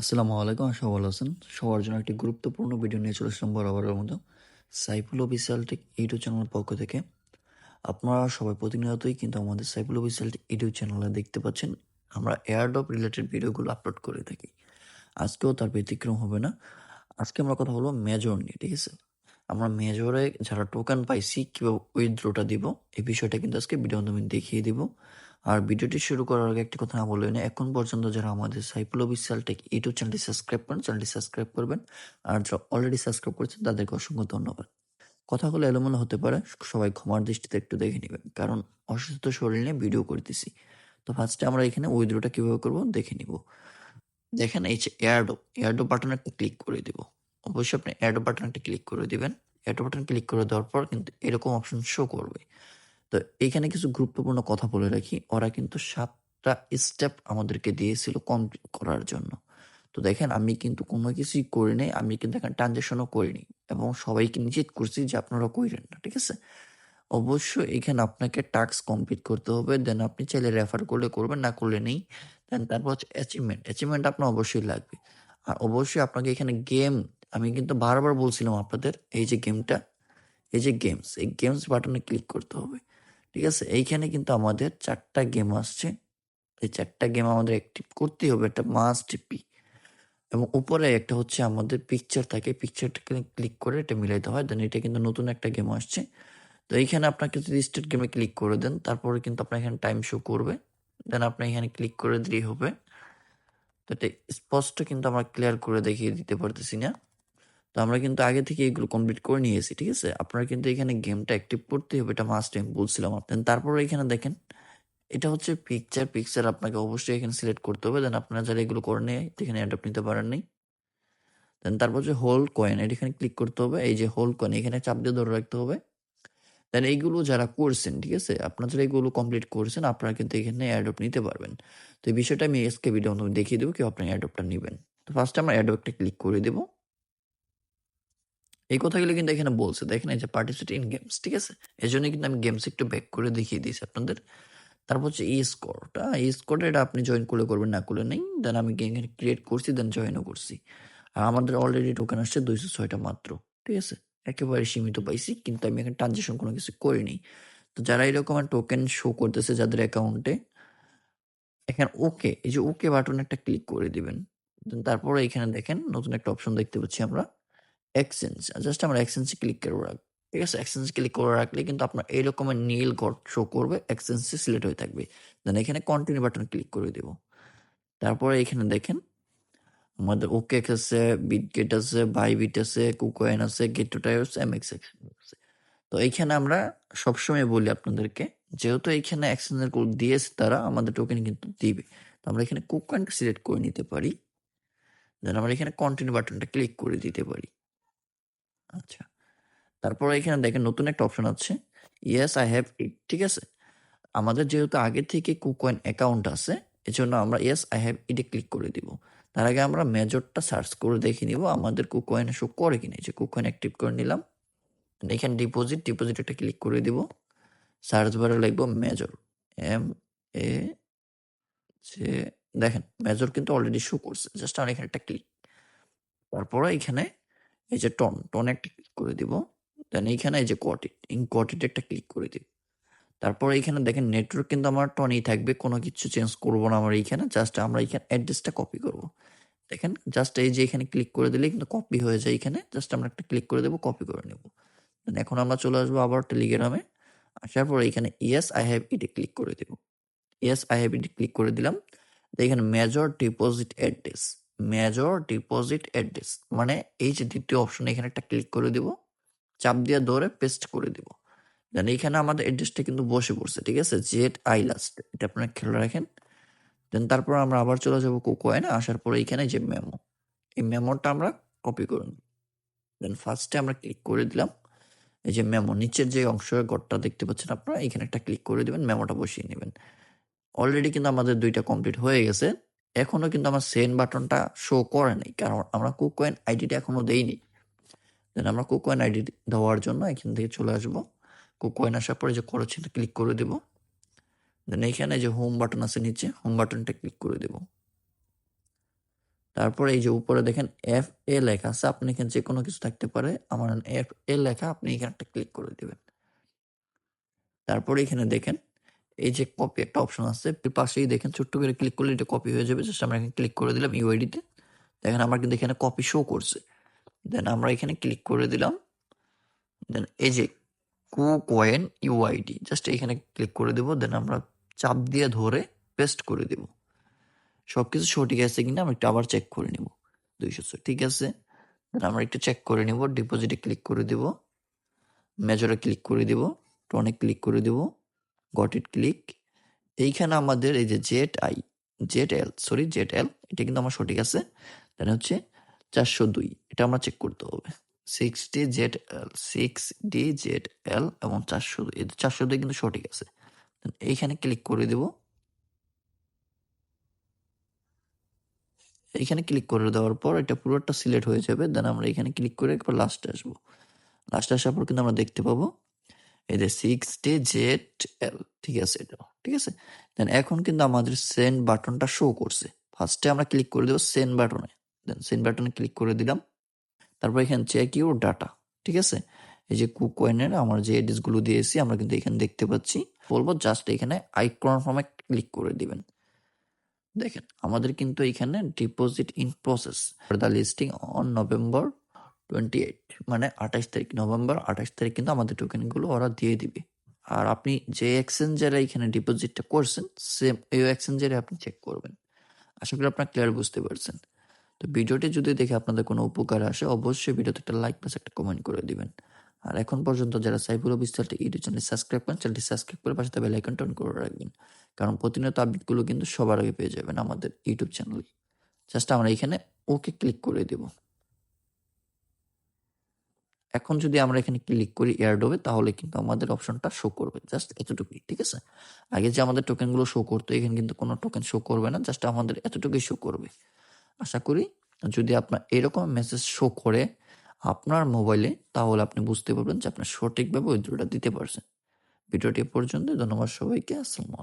আসসালামু আলাইকুম, আশা ভালো আছেন। সবার জন্য একটি গুরুত্বপূর্ণ ভিডিও নিয়ে চলে আসলাম বরাবরের মতো সাইফুল অফিসিয়াল ইউটিউব চ্যানেলের পক্ষ থেকে। আপনারা সবাই প্রতিনিয়তই কিন্তু আমাদের সাইফুল অফিসিয়াল ইউটিউব চ্যানেলে দেখতে পাচ্ছেন, আমরা এয়ারড্রপ রিলেটেড ভিডিওগুলো আপলোড করে থাকি। আজকেও তার ব্যতিক্রম হবে না। আজকে আমরা কথা বলব মেজর নিয়ে, ঠিক আছে? আমরা মেজরে যারা টোকেন পাইছি, কীভাবে উইথড্রোটা দিব, এই বিষয়টা কিন্তু আজকে ভিডিও আমি দেখিয়ে দিব। আর ভিডিওটি শুরু করার আগে একটি কথা না বললেন এখন পর্যন্ত যারা আমাদের সাইফুল অফিসিয়াল টেক ইউটিউব চ্যানেলটি সাবস্ক্রাইব করেন, চ্যানেলটি সাবস্ক্রাইব করবেন। আর যারা অলরেডি সাবস্ক্রাইব করেছেন, তাদেরকে অসংখ্য ধন্যবাদ। কথা কথাগুলো এলোমেলো হতে পারে, সবাই ক্ষমার দৃষ্টিতে একটু দেখে নেবেন, কারণ অসুস্থ শরীর নিয়ে ভিডিও করতেছি। তো ফার্স্টে আমরা এখানে উইথড্রোটা কীভাবে করব দেখে নিব। দেখেন এই যে এয়ারডো এয়ারডো বাটনে একটা ক্লিক করে দিব। অবশ্যই আপনি এয়ারডো বাটনে একটা ক্লিক করে দিবেন। এয়ারডো বাটন ক্লিক করে দেওয়ার পর কিন্তু এরকম অপশন শো করবে। তো এইখানে কিছু গুরুত্বপূর্ণ কথা বলে রাখি। ওরা কিন্তু সাতটা স্টেপ আমাদেরকে দিয়েছিল কমপ্লিট করার জন্য। তো দেখেন, আমি কিন্তু কোনো কিছুই করি নাই, আমি কিন্তু এখানে ট্রানজেকশনও করিনি এবং সবাইকে নিশ্চিত করছি যে আপনারা কইরেন না, ঠিক আছে? অবশ্যই এখানে আপনাকে টাস্ক কমপ্লিট করতে হবে দেন আপনি চাইলে রেফার করলে করবেন, না করলে নেই দেন তারপর হচ্ছে অ্যাচিভমেন্ট অ্যাচিভমেন্ট আপনার অবশ্যই লাগবে। আর অবশ্যই আপনাকে এখানে গেম আমি কিন্তু বারবার বলছিলাম আপনাদের, এই যে গেমটা এই যে গেমস এই গেমস বাটনে ক্লিক করতে হবে। ঠিক আছে? এইখানে কিন্তু আমাদের চারটা গেম আসছে। এই চারটা গেম আমাদের অ্যাক্টিভ করতেই হবে। এটা মাস্ট পি এবং উপরে একটা হচ্ছে আমাদের পিকচার থাকে। পিকচারটাকে ক্লিক করে এটা মিলাইতে হয়। দেন এটা কিন্তু নতুন একটা গেম আসছে। তো এইখানে আপনাকে যদি স্টেট গেমে ক্লিক করে দেন, তারপরে কিন্তু আপনার এখানে টাইম শো করবে। দেন আপনি এখানে ক্লিক করে দিলেই হবে। তো এটা স্পষ্ট কিন্তু আমরা ক্লিয়ার করে দেখিয়ে দিতে পারতেছি না। তো আমরা কিন্তু আগে থেকে এগুলো কমপ্লিট করে নিয়েছি, ঠিক আছে? আপনারা কিন্তু এখানে গেমটা অ্যাক্টিভ করতেই হবে, এটা মাস্ট টাইম বলছিলাম আপনার তারপরে এখানে দেখেন, এটা হচ্ছে পিকচার পিকচার আপনাকে অবশ্যই এখানে সিলেক্ট করতে হবে। দেন আপনারা যারা এগুলো করে নিয়ে, এখানে অ্যাডাপ্ট নিতে পারেন নাই। দেন তারপর হচ্ছে হোল কয়েন এটা এখানে ক্লিক করতে হবে। এই যে হোল কয়েন এখানে চাপ দিয়ে ধরে রাখতে হবে। দেন এইগুলো যারা করছেন, ঠিক আছে? আপনারা যারা এগুলো কমপ্লিট করছেন, আপনারা কিন্তু এখানে অ্যাডপ্ট নিতে পারবেন। তো এই বিষয়টা আমি এসকে ভিডিও দেখিয়ে দেবো, কেউ আপনার অ্যাডপ্টটা নেবেন তো ফার্স্টে আমরা অ্যাডপ্টটা ক্লিক করে দেবো। এই কথাগুলো কিন্তু এখানে বলছে। দেখেন এই যে পার্টিসিপেট ইন গেমস ঠিক আছে? এই জন্য কিন্তু আমি গেমস একটু ব্যাক করে দেখিয়ে দিয়েছি আপনাদের। তারপর হচ্ছে ই স্কোরটা এই স্কোরটা এটা আপনি জয়েন করলে করবেন, না করলে নেই। দেন আমি এখানে ক্রিয়েট করছি দেন জয়েনও করছি। আর আমাদের অলরেডি টোকেন আসছে দুইশো ছয়টা মাত্র, ঠিক আছে? একেবারে সীমিত পাইছি, কিন্তু আমি এখানে ট্রানজেকশন কোনো কিছু করিনি। তো যারা এরকম টোকেন শো করতেছে যাদের অ্যাকাউন্টে এখানে ওকে এই যে ওকে বাটন একটা ক্লিক করে দিবেন। তারপরে এখানে দেখেন নতুন একটা অপশন দেখতে পাচ্ছি আমরা। এক্সচেঞ্জ জাস্ট আমরা এক্সচেঞ্জে ক্লিক করে রাখব ঠিক আছে? এক্সচেঞ্জ ক্লিক করে রাখলে কিন্তু আপনার এইরকমের নীল ঘর শো করবে এক্সচেঞ্জে সিলেক্ট হয়ে থাকবে। দেন এখানে কন্টিনিউ বাটন ক্লিক করে দেব। তারপরে এখানে দেখেন, আমাদের ওকে আছে বিটগেট আছে বাইবিট আছে কুকোয়েন আছে গেট টু টায়ার আছে। এমএক্স আছে তো এইখানে আমরা সবসময় বলি আপনাদেরকে, যেহেতু এইখানে এক্সচেঞ্জের কোড দিয়েছে তারা, আমাদের টোকেন কিন্তু দিবে। তো আমরা এখানে কুকয়েনটা সিলেক্ট করে নিতে পারি। দেন আমরা এখানে কন্টিনিউ বাটনটা ক্লিক করে দিতে পারি। আচ্ছা। তারপর এখানে দেখেন নতুন একটা অপশন আছে। ইয়েস আই হ্যাভ ইট ঠিক আছে? আমাদের যেহেতু আগে থেকে কুকয়েন অ্যাকাউন্ট আছে, এজন্য আমরা ইয়েস আই হ্যাভ ইটে ক্লিক করে দিব। তার আগে আমরা মেজরটা সার্চ করে দেখে নিব আমাদের কুকয়েন শো করে কিনা। যে কুকয়েন অ্যাক্টিভ করে নিলাম। এখানে ডিপোজিট ডিপোজিট একটা ক্লিক করে দিব। সার্চ বারে লিখব মেজর এম এ যে দেখেন মেজর কিন্তু অলরেডি শো করছে। জাস্ট আমরা এখানে একটা ক্লিক তারপরে এখানে এই যে টন টনে একটা ক্লিক করে দিব দেন এইখানে এই যে কটিট এই কটিট একটা ক্লিক করে দিব তারপর এইখানে দেখেন নেটওয়ার্ক কিন্তু আমার টনই থাকবে, কোনো কিছু চেঞ্জ করব না আমার এইখানে জাস্ট আমরা এইখানে অ্যাড্রেসটা কপি করব। দেখেন জাস্ট এই যে এখানে ক্লিক করে দিলে কিন্তু কপি হয়ে যায় এখানে জাস্ট আমরা একটা ক্লিক করে দেবো কপি করে নেব। এখন আমরা চলে আসব আবার টেলিগ্রামে আসার পর এখানে ইয়েস আই হ্যাভ ইটে ক্লিক করে দেব। ইয়েস আই হ্যাভ ইটে ক্লিক করে দিলাম। এখানে major deposit address major deposit address মানে এই যে দ্বিতীয় অপশন এখানে একটা ক্লিক করে দিব, চাপ দিয়ে ধরে পেস্ট করে দিব। দেন এইখানে আমাদের অ্যাড্রেসটা কিন্তু বসে পড়ছে, ঠিক আছে? জেড আই লাস্ট এটা আপনারা খেয়াল রাখেন। দেন তারপর আমরা আবার চলে যাব কোকোয়েনে আসার পরে এইখানে যে মেমো এই মেমোটা আমরা কপি করুন দেন ফার্স্টে আমরা ক্লিক করে দিলাম, এই যে মেমো নিচের যে অংশ ঘরটা দেখতে পাচ্ছেন আপনারা? এখানে একটা ক্লিক করে দিবেন মেমোটা বসিয়ে নেবেন। অলরেডি কিন্তু আমাদের দুইটা কমপ্লিট হয়ে গেছে। এখনও কিন্তু আমার সেন্ড বাটনটা শো করে নাই, কারণ আমরা কুকয়েন আইডিটা এখনও দেইনি। দেন আমরা কুকয়েন আইডি দেওয়ার জন্য এখান থেকে চলে আসব। কুকয়েন আসার পরে যে খরচটা ক্লিক করে দেব। দেন এইখানে যে হোম বাটন আছে নিচে হোম বাটনটা ক্লিক করে দেব। তারপরে এই যে উপরে দেখেন এফ এ লেখা আছে, আপনি এখানে যে কোনো কিছু থাকতে পারে, আমার এফ এ লেখা, আপনি এখানে একটা ক্লিক করে দেবেন। তারপরে এখানে দেখেন এই যে কপি একটা অপশন আছে পাশেই দেখেন ছোট্ট করে ক্লিক করলে এটা কপি হয়ে যাবে। জাস্ট আমরা এখানে ক্লিক করে দিলাম ইউআইডিতে দেখেন আমার কিন্তু এখানে কপি শো করছে। দেন আমরা এখানে ক্লিক করে দিলাম। দেন এই যে কু কয়েন ইউআইডি জাস্ট এখানে ক্লিক করে দেবো। দেন আমরা চাপ দিয়ে ধরে পেস্ট করে দেব। সব কিছু সঠিক আছে কিনা আমরা একটু আবার চেক করে নিব। দুইশো ঠিক আছে? দেন আমরা একটু চেক করে নিব। ডিপোজিটে ক্লিক করে দেব। মেজরে ক্লিক করে দেব। টনে ক্লিক করে দেব। গট ইট ক্লিক এইখানে আমাদের এই যে Z I Z L sorry Z L এটা কিন্তু আমার সঠিক আছে। দেন হচ্ছে চারশো দুই, এটা আমরা চেক করতে হবে। Six D Z L six D Z L এবং চারশো দুই চারশো দুই কিন্তু সঠিক আছে। এইখানে ক্লিক করে দেব। এইখানে ক্লিক করে দেওয়ার পর এটা পুরোটা সিলেক্ট হয়ে যাবে। দেন আমরা এখানে ক্লিক করে একবার লাস্টে আসব। লাস্টে আসার পর কিন্তু আমরা দেখতে পাবো এই যে সিক্স জেড এল ঠিক আছে এটা ঠিক আছে? দেন এখন কিন্তু আমাদের সেন্ড বাটনটা শো করছে। ফার্স্টে আমরা ক্লিক করে দেবো সেন্ড বাটনে। দেন সেন্ড বাটনে ক্লিক করে দিলাম। তারপর এখানে চেক ইউর ডাটা ঠিক আছে? এই যে কুকয়েনের আমার যে এডিসগুলো দিয়েছি, আমরা কিন্তু এখানে দেখতে পাচ্ছি। বলব জাস্ট এখানে আই কনফার্মে ক্লিক করে দিবেন। দেখেন, আমাদের কিন্তু এখানে deposit in process the listing on November twenty eight মানে আঠাশ তারিখ, নভেম্বর আঠাশ তারিখ কিন্তু আমাদের টোকেনগুলো ওরা দিয়ে দিবে। আর আপনি যে এক্সচেঞ্জারে এখানে ডিপোজিটটা করছেন সেম এই এক্সচেঞ্জারে আপনি চেক করবেন। আশা করি আপনার ক্লিয়ার বুঝতে পারছেন। তো ভিডিওটি যদি দেখে আপনাদের কোনো উপকার আসে, অবশ্যই ভিডিওতে একটা লাইক প্লাস একটা কমেন্ট করে দিবেন। আর এখন পর্যন্ত যারা সাইফুল চ্যানেলটি ইউটিউব চ্যানেল সাবস্ক্রাইব করেন, চ্যানেলটি সাবস্ক্রাইব করে পাশে বেল আইকনটা অন করে রাখবেন। কারণ প্রতিনিয়ত আপডেটগুলো কিন্তু সবার আগে পেয়ে যাবেন আমাদের ইউটিউব চ্যানেলে জাস্ট আমরা এখানে ওকে ক্লিক করে দেব। এখন যদি আমরা এখানে ক্লিক করি এয়ারডোবে তাহলে কিন্তু আমাদের অপশনটা শো করবে। জাস্ট এতটুকুই, ঠিক আছে? আগে যে আমাদের টোকেনগুলো শো করতো, এখানে কিন্তু কোনো টোকেন শো করবে না জাস্ট আমাদের এতটুকুই শো করবে। আশা করি যদি আপনার এরকম মেসেজ শো করে আপনার মোবাইলে তাহলে আপনি বুঝতে পারবেন যে আপনার সঠিকভাবে উইথড্রটা দিতে পারছেন। ভিডিওটি পর্যন্ত ধন্যবাদ সবাইকে, আসসালামু